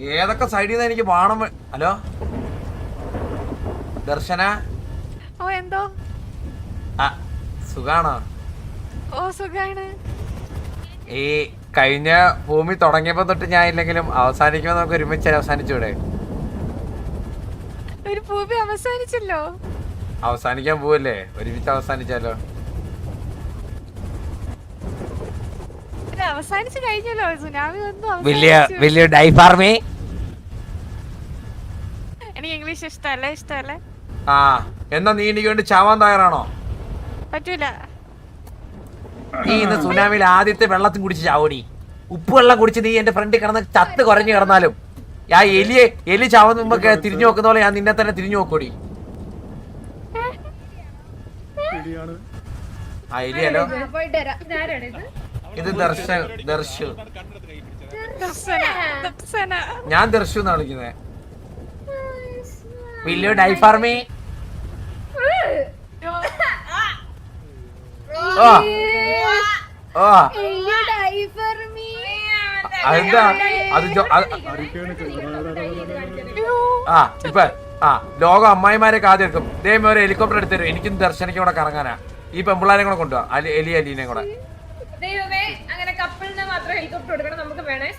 ഏതൊക്കെ സൈഡിൽ നിന്ന് എനിക്ക് വേണം? ഹലോ? ദർശന? ഓ എന്തോ? ആ സുഖാണോ? ഓ സുഖാണ്. ഈ കഴിഞ്ഞ ഭൂമി തുടങ്ങിയപ്പോ തൊട്ട് ഞാൻ ഇല്ലെങ്കിലും അവസാനിക്കുമ്പോ നമുക്ക് ഒരുമിച്ച് അവസാനിച്ചൂടെ? ഒരു ഭൂമി അവസാനിച്ചല്ലോ? അവസാനിക്കാൻ പോവല്ലേ? ഒരുമിച്ച് അവസാനിച്ചാലോ? അവസാനിച്ചു കഴിഞ്ഞല്ലോ വലിയ. വലിയ ഡൈഫാർമി എനിക്ക് ഇംഗ്ലീഷ് ഇഷ്ടല്ലേ? ഇഷ്ടല്ലേ? ആ എന്നാ നീ എനിക്ക് വേണ്ടി ചാവാൻ തയ്യാറാണോ? പറ്റൂല. നീ ഇന്ന് സുനാമിയിൽ ആദ്യത്തെ വെള്ളത്തിൽ കുടിച്ച് ചാവോടി. ഉപ്പ് വെള്ളം കുടിച്ച് നീ എന്റെ ഫ്രണ്ടിൽ കിടന്ന് ചത്ത് കുറഞ്ഞു കിടന്നാലും. ആ എലിയെ എലി ചാവുന്ന മുമ്പൊക്കെ തിരിഞ്ഞു നോക്കുന്ന പോലെ ഞാൻ നിന്നെ തന്നെ തിരിഞ്ഞു നോക്കൂടി. ആ എലിയല്ലോ ഇത് ഇത്? ദർശ ദർശു. ദർശന ദർശന. ഞാൻ ദർശു എന്നാണ് വിളിക്കുന്നത് വലിയ you die for അയ്യോ, diaper me. അതെന്താ? അത് ആ ഇപ്പൊ ആ ലോകം അമ്മായിമാരെ ആദ്യം ഇതേമേ ഒരു ഹെലികോപ്റ്റർ എടുത്തരും എനിക്കും ദർശനയ്ക്കും കൂടെ കറങ്ങാനാ. ഈ പെമ്പിള്ളാരെ കൂടെ കൊണ്ടുപോവാ അലി എലി അലീനെ കൂടെ.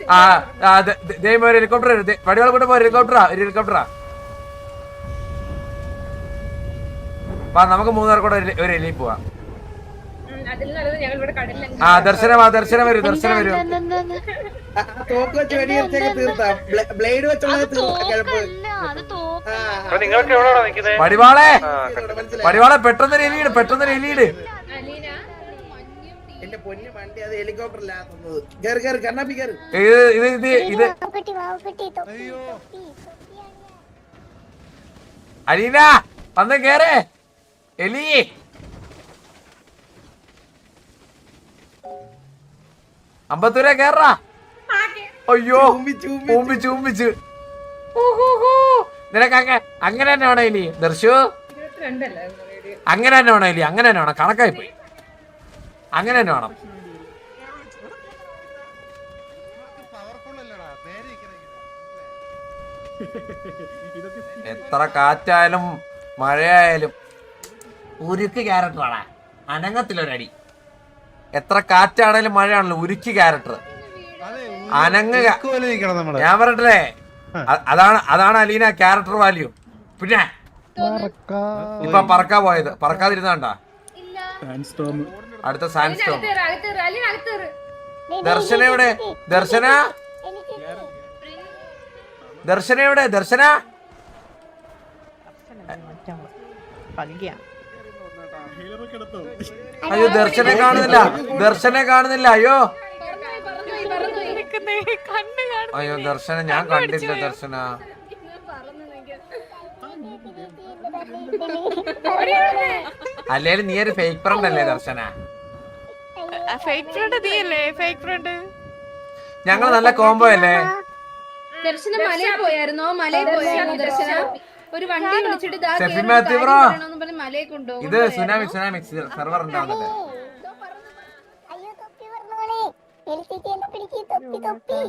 ആ ആ, ദേ- ദേ- ഒരു ഹെലികോപ്റ്റർ വടിവാൾ കൂടെ പോ ഹെലികോപ്റ്ററാ ഒരു ഹെലികോപ്റ്ററാ വാ നമുക്ക് മൂന്നാർ കൂടെ ഒരു- എലി പോവാം. ആ ദർശനം ആ ദർശനം വരൂ ദർശനം വരൂ. പടിവാളെ വടിവാളെ! പെട്ടെന്ന് എലിയിട് പെട്ടെന്ന് എലിയിട്. എന്റെ പൊന്നു വണ്ടി അത് അലീന വന്ന് കേറ്. എലി. അമ്പത്തൂരെ കേറാ. അയ്യോ ചൂമ്പി, ചൂമ്പി. ചൂമ്പി ചൂമ്പിച്ച് ഊഹൂഹൂ. നിനക്ക് അങ്ങ- അങ്ങനെ തന്നെ വേണോ എലി ദർശു? അങ്ങനെ തന്നെ വേണോ എലി അങ്ങനെ തന്നെ വേണം കണക്കായി പോയി. അങ്ങനെ തന്നെ വേണം. എത്ര കാറ്റായാലും മഴയായാലും ഉരുക്ക് ക്യാരക്ടറാണ് അനങ്ങത്തിലൊരടി. എത്ര കാറ്റാണേലും മഴയാണല്ലോ ഉരുക്ക് ക്യാരക്ടർ അനങ്ങുക. ഞാൻ പറഞ്ഞിട്ടേ അതാണ് അതാണ് അലീന ക്യാരക്ടർ വാല്യൂ. പിന്നെ ഇപ്പൊ പറക്കാ പോയത്. പറക്കാതിരുന്നാണ്ടാ അടുത്ത സാൻഡ് സ്റ്റോം ദർശന എവിടെ? ദർശന? ദർശന എവിടെ? ദർശന? അയ്യോ ദർശനെ കാണുന്നില്ല. ദർശനെ കാണുന്നില്ല. അയ്യോ. അയ്യോ ദർശന ഞാൻ കണ്ടില്ല ദർശന. അല്ലേലും നീ ഒരു ഫേക്ക് ഫ്രണ്ട് അല്ലേ ദർശന? ഫേക്ക് ഫ്രണ്ട് നീയല്ലേ ഫേക്ക് ഫ്രണ്ട് ഞങ്ങൾ നല്ല കോംബോ അല്ലേ? ദർശന മലയിൽ പോയായിരുന്നോ? മലയിൽ പോയായിരുന്നു? ദർശന. ഒരു വണ്ടി വിളിച്ചിട്ട് കേറി മാത്യു കാര്യം ബ്രോ. പറയണമെന്ന് പറഞ്ഞ് മലയിൽ കൊണ്ടുപോകും ഇത് സുനാമി സുനാമി സെർവർ ഉണ്ടാവുന്നില്ല അയ്യോ തൊപ്പി പറഞ്ഞോളെ എലിച്ചേച്ചി എന്നെ പിടിക്ക് തൊപ്പി തൊപ്പി.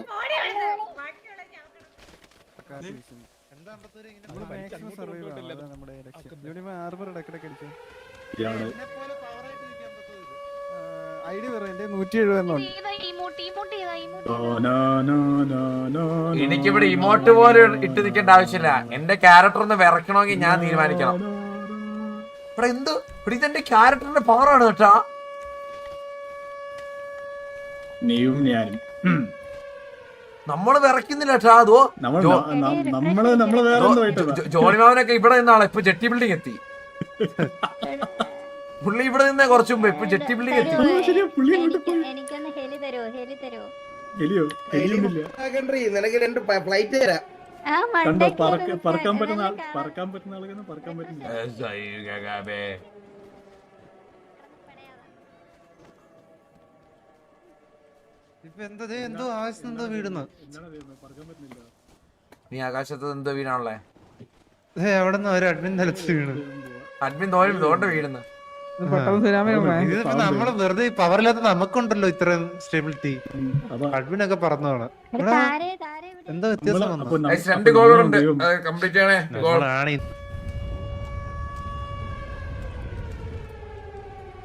ഐ ഡി പറയണ്ടേ നൂറ്റി എഴുപതെണ്ണം എനിക്കിവിടെ ഇമോട്ട് പോലെ ഇട്ട് നിൽക്കേണ്ട ആവശ്യമില്ല. എന്റെ ക്യാരക്ടർ ഒന്ന് വിറക്കണമെങ്കിൽ ഞാൻ തീരുമാനിക്കണം. ഇവിടെ എന്ത്? ഇവിടെ ഇതെന്റെ ക്യാരക്ടറിന്റെ പവറാണ് കേട്ടാ. നീയും ഞാനും. നമ്മൾ വിറയ്ക്കുന്നില്ല കേട്ടാ അതോ? ജോണി മാമനൊക്കെ ഇവിടെ നിന്നാളെ ഇപ്പൊ ജെട്ടി ബിൽഡിംഗ് എത്തി. പുള്ളി ഇവിടെ നിന്നേ കുറച്ചു മുമ്പ് ഇപ്പൊ ജെട്ടി ബിൽഡിംഗ് എത്തി. എനിക്കൊന്ന് ഹെലി തരോ ഹെലി തരോ എലിയോ എലിയൊന്നുമില്ല നിനക്ക് രണ്ട് ഫ്ലൈറ്റ് തരാം കണ്ടോ പറക്ക പറക്കാൻ പറ്റുന്ന ആൾ- പറക്കാൻ പറ്റുന്ന ആളുകൾ പറക്കാൻ എന്താ എന്തോ വീടുന്നു പറ്റുന്നില്ല നീ ആകാശത്ത് എന്തോ വീടാണല്ലേ അവിടെ നിന്ന് ഒരു അഡ്മിൻ നിലത്ത് വീണു അഡ്മിൻ തോന്നുന്നു തോണ്ട വീടുന്ന് നമ്മൾ വെറുതെ പവറില്ലാത്ത നമുക്കുണ്ടല്ലോ ഇത്രയും സ്റ്റെബിലിറ്റി അഡ്മിനൊക്കെ പറഞ്ഞതാണ്. എന്താ വ്യത്യാസം വന്നു രണ്ട് അപ്പൊ ഗോളുണ്ട് കംപ്ലീറ്റ് ചെയ്യണേ. ഗോൾ ഈ-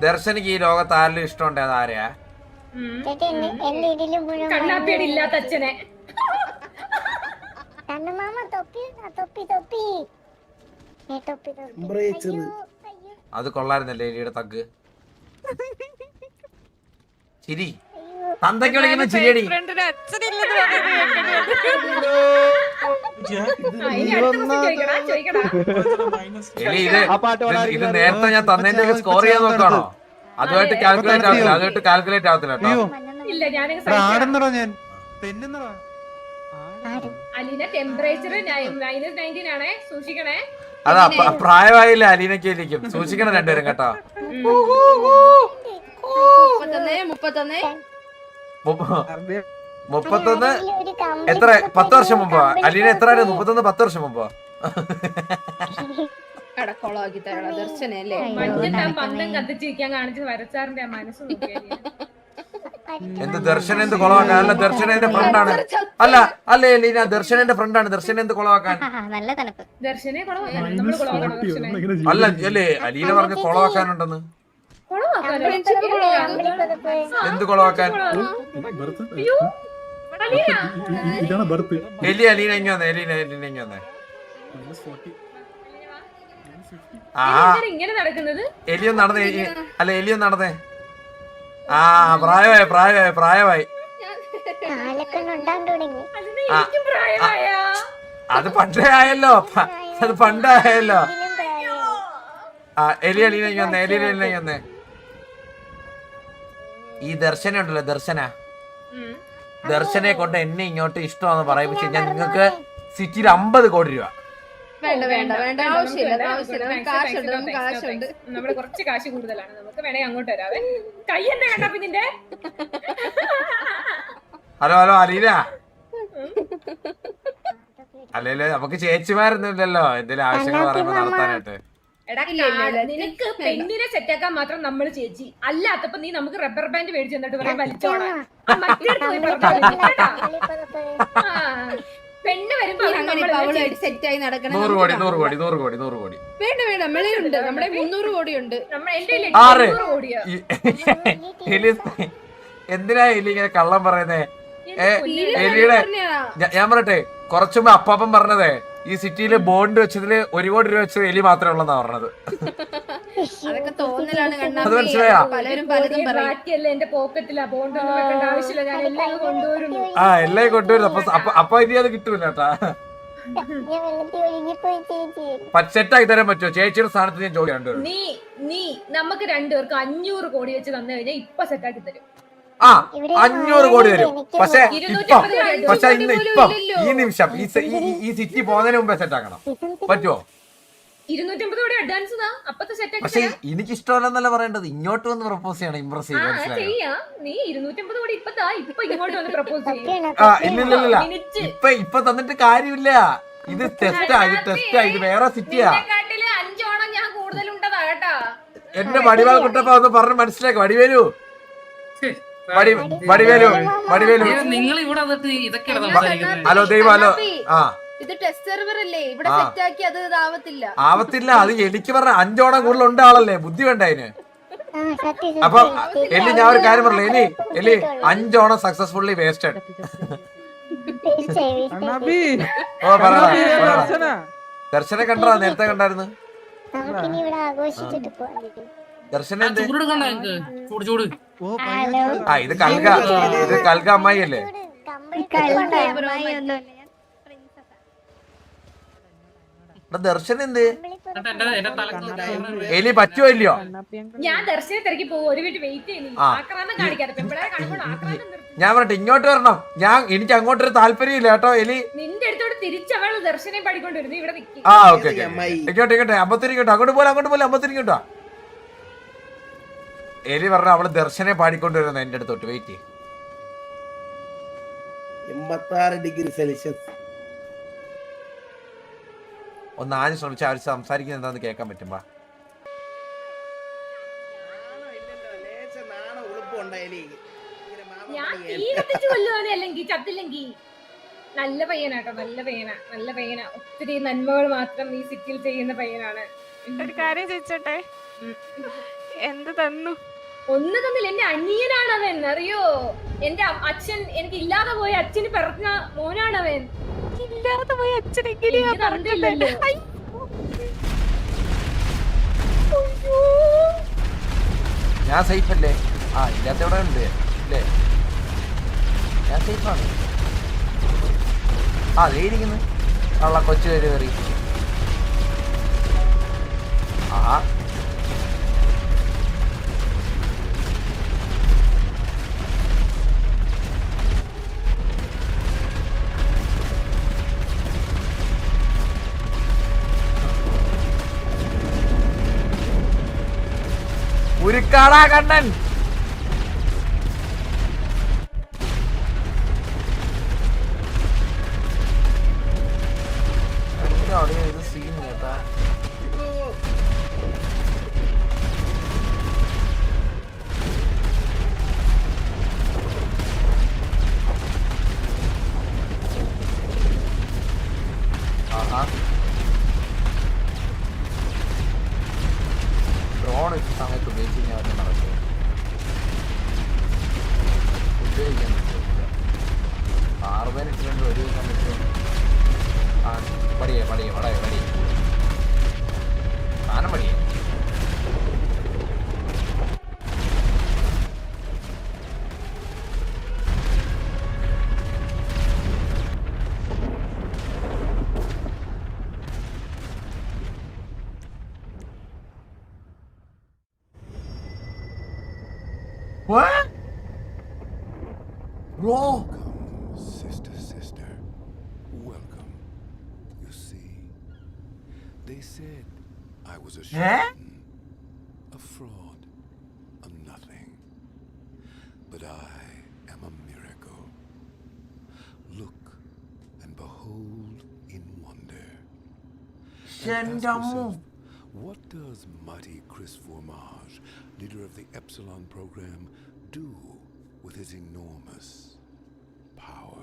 ദർശനിക്ക് ഈ ലോകത്ത് ആരിലും ഇഷ്ടമുണ്ട് അത് ആരെയാ ഇല്ലാത്ത അച്ഛനെ. കണ്ണുമാമ തൊപ്പി തൊപ്പി തൊപ്പി. തൊപ്പി തൊപ്പി. അത് കൊള്ളായിരുന്നല്ലേ എലിയുടെ തഗ്? ചിരി. തന്തയ്ക്ക് വിളിക്കുന്ന ചിരിയടി. എലി ഇത് നേരത്തെ ഞാൻ തന്നതിന്റെ സ്കോർ ചെയ്യാൻ നോക്കാണോ അതുമായിട്ട് കാൽക്കുലേറ്റ് ആവത്തില്ല അതുമായിട്ട് കാൽക്കുലേറ്റ് ആവത്തില്ല കേട്ടോ. ഞാൻ? പെണ്ണെന്നറ അലീന ടെമ്പറേച്ചർ മൈനസ് നയന്റീൻ ആണേ. സൂക്ഷിക്കണേ. അതാ പ്രായമായില്ല അലീനക്ക് ഇരിക്കും സൂക്ഷിക്കണം രണ്ടുപേരും കേട്ടോ. മുപ്പത്തൊന്ന് എത്ര പത്ത് വർഷം മുമ്പോ? അലീന എത്ര ആയിരുന്നു? മുപ്പത്തൊന്ന് പത്ത് വർഷം മുമ്പോ? കടക്കോളാക്കി തരണം ദർശനം അല്ലേ അയ്യോ, മഞ്ഞത്താൻ നടക്കുന്നേ. പന്തം കത്തിച്ചിരിക്കാൻ കാണിച്ച് വരച്ചാറിന്റെ മനസ്സ് നോക്കിയാൽ എന്ത് ദർശനം എന്ത് കൊളവാക്കാൻ? അല്ല ദർശന എന്റെ ഫ്രണ്ടാണ് അല്ല അല്ല ലീന ദർശന എന്റെ ഫ്രണ്ടാണ് ദർശന എന്ത് കൊളവാക്കാൻ? അല്ല. അല്ലേ അലീന പറഞ്ഞ കൊളവാക്കാനുണ്ടെന്ന്. എന്ത് കൊളവാക്കാൻ? എലി അലീന ഇങ്ങ വന്നേ എലീന എലീന ഇങ്ങ വന്നേ. ആ എന്തിനാ ഇങ്ങനെ നടക്കുന്നത്? എലിയും നടന്നേ അല്ല എലിയും നടന്നേ. ആ പ്രായമായി പ്രായമായി പ്രായമായി. അത് പണ്ടേ ആയല്ലോ അത് പണ്ടേ ആയല്ലോ. ആ എലി അലീന ഇങ്ങ വന്നേ എലി വന്നേ. ഈ ദർശന ഉണ്ടല്ലോ ദർശന. ദർശനെ കൊണ്ട് എന്നെ ഇങ്ങോട്ട് ഇഷ്ടമാണെന്ന് പറയിപ്പിച്ച് ഞാൻ നിങ്ങൾക്ക് സിറ്റിയിൽ അമ്പത് കോടി രൂപ. വേണ്ട വേണ്ട വേണ്ട. ആവശ്യമില്ല ആവശ്യമില്ല. നമുക്ക് കാശുണ്ട് നമുക്ക് കാശുണ്ട്. നമ്മുടെ കുറച്ച് കാശ് കൂടുതലാണ്. നമുക്ക് വേണമെങ്കിൽ അങ്ങോട്ട് വരാവേ. കൈ എന്താ കണ്ടാ നിന്റെ? Hello hello Aleena. അല്ലല്ലേ നമുക്ക് ചേച്ചിമാരൊന്നുമില്ലല്ലോ. എന്തെങ്കിലും ആവശ്യങ്ങൾ പറയുമ്പോ നടത്താനായിട്ട്. നിനക്ക് പെണ്ണിനെ സെറ്റാക്കാൻ മാത്രം നമ്മൾ ചേച്ചി. അല്ലാത്തപ്പോ നീ നമുക്ക് റബ്ബർ ബാൻഡ് മേടിച്ചു തന്നിട്ട് പറയാൻ വലിച്ചോളാം പെണ്ണ് വരുമ്പോ ചേച്ചി. സെറ്റായി നടക്കണം നൂറ് കോടി നൂറ് കോടി നൂറ് കോടി നൂറ് കോടി വേണ്ട വേണ്ട നമ്മളെ ഉണ്ട് നമ്മുടെ മുന്നൂറ് കോടി ഉണ്ട് ആറ്. എന്തിനാ എലി ഇങ്ങനെ കള്ളം പറയുന്നേ. എലിയുടെ ഞാൻ പറയട്ടെ കുറച്ചുമ്പോ അപ്പാപ്പൻ പറഞ്ഞതേ ഈ സിറ്റിയിലെ ബോണ്ട് വെച്ചതിൽ ഒരു കോടി രൂപ വെച്ചത് എലി മാത്രമേ ഉള്ളെന്നാ പറഞ്ഞത്. അതൊക്കെ തോന്നലാണ് അത് മനസ്സിലായോ? പലരും പലതും പറയും. ബാക്കിയല്ലേ എന്റെ പോക്കറ്റിലാ ബോണ്ട് ഒന്നും വെക്കേണ്ട ആവശ്യമില്ല ഞാൻ എല്ലാം കൊണ്ടുവരുന്നു. ആ എല്ലാം കൊണ്ടുവരും അപ്പൊ അപ്പൊ അപ്പൊ ഇനി അത് കിട്ടൂല കേട്ടാ. ഞാൻ വെള്ളത്തിൽ ഒഴുകിപ്പോയി ചേച്ചി. സെറ്റാക്കി തരാൻ പറ്റുമോ? ചേച്ചിയുടെ സ്ഥാനത്ത് ഞാൻ ജോലി രണ്ടുപേരും നീ നീ നമുക്ക് രണ്ടുപേർക്ക് അഞ്ഞൂറ് കോടി വെച്ച് തന്നു കഴിഞ്ഞാൽ ഇപ്പൊ സെറ്റാക്കി തരും. ആ അഞ്ഞൂറ് കോടി വരും. പക്ഷെ ഇപ്പം പക്ഷെ ഇന്ന് ഇപ്പം ഈ നിമിഷം ഈ സിറ്റി പോകുന്നതിന് മുമ്പേ സെറ്റ് ആക്കണം പറ്റുമോ പക്ഷെ എനിക്ക് ഇഷ്ടമല്ലെന്നല്ല പറയേണ്ടത്? ഇങ്ങോട്ട് വന്ന് പ്രപ്പോസ് ചെയ്യണം ഇമ്പ്രസ് ആ ചെയ്ത് ചെയ്യാം. നീ ഇരുന്നൂറ്റമ്പത് കോടി ഇപ്പൊ താ. ഇപ്പൊ ഇങ്ങോട്ട് വന്ന് പ്രപ്പോസ് ചെയ്യും. ആ ഇല്ല ഇല്ല ഇല്ല. മിനിറ്റ്. ഇപ്പൊ ഇപ്പൊ തന്നിട്ട് കാര്യമില്ല. ഇത് ടെസ്റ്റാ ഇത് ടെസ്റ്റാ ഇത് വേറെ സിറ്റിയാ. എന്റെ വടിവാൾ കുട്ടപ്പ ഒന്ന് പറഞ്ഞ് മനസ്സിലാക്കി. വടി വടി വടിവേലു വടിവേലു. നിങ്ങൾ ഇവിടെ വന്നിട്ട് ഹലോ ദൈവം ഹലോ. ആ. ഇത് ടെസ്റ്റ് സെർവർ അല്ലേ? ഇവിടെ ആ. സെറ്റാക്കി അത് ആവത്തില്ല ആവത്തില്ല. അത് എനിക്ക് പറഞ്ഞ അഞ്ചോണം കൂടുതൽ ഉണ്ട് ആളല്ലേ? ബുദ്ധി വേണ്ട അതിന്. അപ്പൊ എല്ലി എലി ഞാൻ ഒരു കാര്യം പറഞ്ഞു എലി എലി അഞ്ചോണം സക്സസ്ഫുള്ളി വേസ്റ്റഡ് ഓ പറ. ദർശന. കണ്ടാ നേരത്തെ കണ്ടായിരുന്നു. ആഘോഷിച്ചിട്ട് ദർശന എന്ത്? ചൂട് കണ്ട ഞങ്ങക്ക് ചൂട് ചൂട്. ഓ ഹലോ. ആ ഇത് കൽക ഇത് കൽക അമ്മായി അല്ലേ. ദർശന എന്ത്? എലി പറ്റുമോ ഇല്ലയോ? ഞാൻ ദർശനെ തിരക്കി പോകും ഒരു വീട്ടിൽ വെയിറ്റ് ചെയ്യുന്നു ആ. കാണിക്കാതെ പെമ്പിളെ കാണുമ്പോൾ ആക്രാന്തം നിർത്തി ഞാൻ പറഞ്ഞിട്ട് ഇങ്ങോട്ട് വരണം. ഞാൻ എനിക്ക് അങ്ങോട്ടൊരു താല്പര്യമില്ല കേട്ടോ എലി. നിന്റെ അടുത്തോട് തിരിച്ചവൾ ദർശനം പഠിക്കൊണ്ടിരുന്നു ഇവിടെ നിൽക്കി ആ ഓക്കെ? ഇങ്ങോട്ട് ഇങ്ങോട്ടെ. അമ്പത്തിരിക്കട്ടോ അങ്ങോട്ട് പോലെ അങ്ങോട്ട് പോലെ അമ്പത്തിരി ഇങ്ങോട്ടോ എലി പറഞ്ഞ അവൾ ദർശനെ പാടിക്കൊണ്ടുവരുന്നു എന്റെ അടുത്തോട്ട് വെയിറ്റ് എൺപത്തി ഡിഗ്രി സെൽഷ്യസ് ഒന്ന് ആദ്യം ശ്രമിച്ചാൽ അവർ സംസാരിക്കുന്നത് എന്താന്ന് കേൾക്കാൻ പറ്റുമ്പോ ഞാൻ തീ കത്തിച്ചു കൊല്ലുവാണ് അല്ലെങ്കിൽ ചത്തില്ലെങ്കിൽ നല്ല പയ്യനാട്ടോ നല്ല പയ്യനാ നല്ല പയ്യനാ. ഒത്തിരി നന്മകൾ മാത്രം ഈ സിറ്റിയിൽ ചെയ്യുന്ന പയ്യനാണ്. ഒരു കാര്യം ചോദിച്ചോട്ടെ? എന്ത് തന്നു? ഒന്ന് തന്നില്ല. എന്റെ അനിയനാണ് അവൻ അറിയോ? എന്റെ അച്ഛൻ എനിക്ക് ഇല്ലാതെ പോയ അച്ഛന് പിറന്ന മോനാണ് അവൻ ഇല്ലാതെ പോയ അച്ഛനെങ്ങനെയാ എനിക്ക് പറഞ്ഞില്ലല്ലോ അയ്യോ. ഞാൻ സേഫ് അല്ലേ ആ ഇല്ലാത്ത ഇവിടെ ഉണ്ട്. അല്ലേ ഞാൻ സേഫാണ്. ആ അതേ ഇരിക്കുന്നു. ഉള്ള കൊച്ചു കയറി കയറി. ആ ഉരുക്കാടാ കണ്ണൻ. ഇട്ടുകൊണ്ട് ഒരു സമയത്ത് ആ പടിയേ പടിയേ പടയേ പടിയേ. സാധനം പടിയേ. They said I was a charlatan, a fraud, a nothing. But I am a miracle. Look and behold in wonder. And ask yourself, what does mighty Chris Formage, leader of the Epsilon program, do with his enormous power?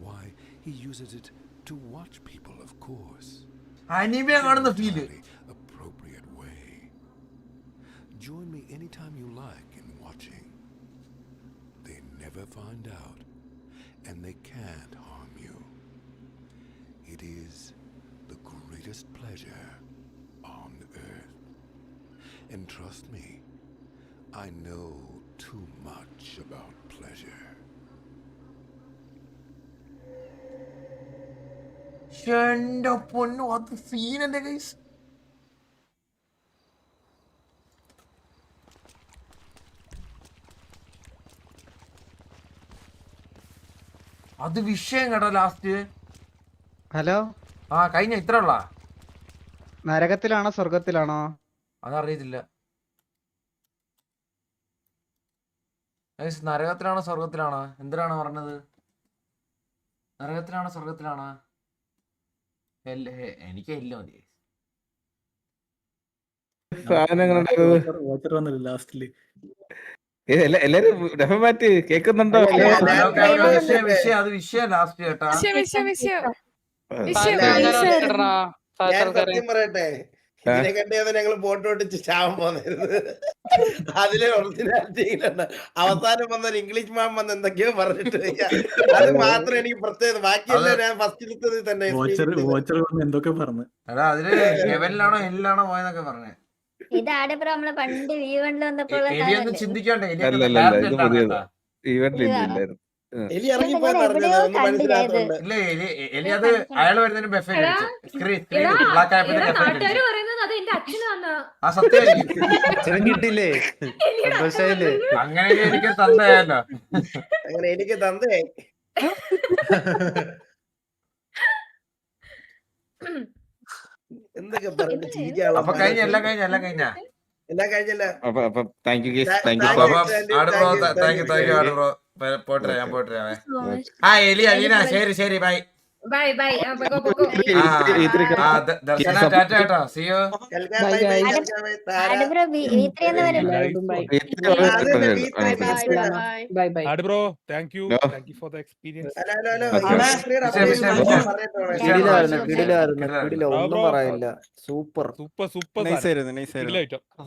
Why, he uses it to watch people, of course. അനിമയ കാണുന്ന feel Entirely appropriate way. Join me anytime you like in watching. They never find out, and they can't harm you. It is the greatest pleasure on earth. And trust me, I know too much about pleasure. എന്റെ പൊന്നു അത് scene എന്റെ കൈസ് അത് വിഷയം കേട്ടോ last hello? ആ കഴിഞ്ഞ? ഇത്ര ഉള്ള? നരകത്തിലാണോ സ്വർഗത്തിലാണോ? അതറിയത്തില്ല. നരകത്തിലാണോ സ്വർഗത്തിലാണോ? എന്തിനാണ് പറഞ്ഞത്? നരകത്തിലാണോ സ്വർഗത്തിലാണോ? എനിക്ക് എല്ലാം മതി. എല്ലാരും ഡെഫമാറ്റ് ഞാൻ വിഷയം അത് വിഷയം ലാസ്റ്റ് കേട്ടാ. സത്യം പറയട്ടെ. ഇതിനെ കണ്ടത് ഞങ്ങൾ ഫോട്ടോ ഒട്ടിച്ച് ചാവാൻ പോന്നായിരുന്നു അതിലെ ഒറിജിനാലിറ്റിയിലുണ്ട് അവസാനം വന്ന ഒരു ഇംഗ്ലീഷ് മാം വന്ന് എന്തൊക്കെയോ പറഞ്ഞിട്ട്. അത് മാത്രം എനിക്ക് പ്രത്യേകത. ബാക്കിയെല്ലാം ഞാൻ ഫസ്റ്റിലത്തത് തന്നെ വാച്ചർ വാച്ചർ വന്ന് എന്തൊക്കെ പറഞ്ഞു? എടാ അതിൽ ഹെവനിലാണോ ഹെല്ലിലാണോ പോയെന്നൊക്കെ പറഞ്ഞേ. ഇതാണ് ഇപ്പൊ നമ്മൾ പണ്ട് വന്നപ്പോൾ? ചിന്തിക്കണ്ടേ അല്ല, അല്ല, എലി ഇല്ല എലി എലി അത് അയാൾ വരുന്നതിന് ബെഫേ ബ്ലാക്ക് ആ അങ്ങനെ എനിക്ക് അങ്ങനെ എനിക്ക് തന്നേ എന്തൊക്കെ പറഞ്ഞു അപ്പൊ കഴിഞ്ഞ എല്ലാം കഴിഞ്ഞ എല്ലാം കഴിഞ്ഞ? എല്ലാം കഴിഞ്ഞല്ല. അപ്പൊ അപ്പൊ thank you thank you thank you thank you പോട്ടെ ഞാൻ പോട്ടെ ആ എലി അലീന ശരി ശരി ബൈ ബൈ ദർശന ടാറ്റ കേട്ടോ സിയോ bro thank you. Thank you for the experience ഒന്നും പറയാനില്ല സൂപ്പർ സൂപ്പർ സൂപ്പർ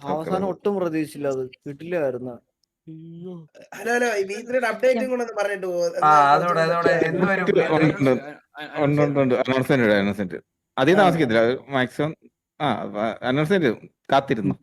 അവസാനം ഒട്ടും പ്രതീക്ഷിച്ചില്ല അത് കിട്ടില്ലായിരുന്നു ഹലോ ഹലോ അപ്ഡേറ്റും കൂടെ ഒന്ന് പറഞ്ഞിട്ട് പോകും അധികം താമസിക്കത്തില്ല. മാക്സിമം ആ അനൗൺസ്മെന്റ് കാത്തിരുന്നു.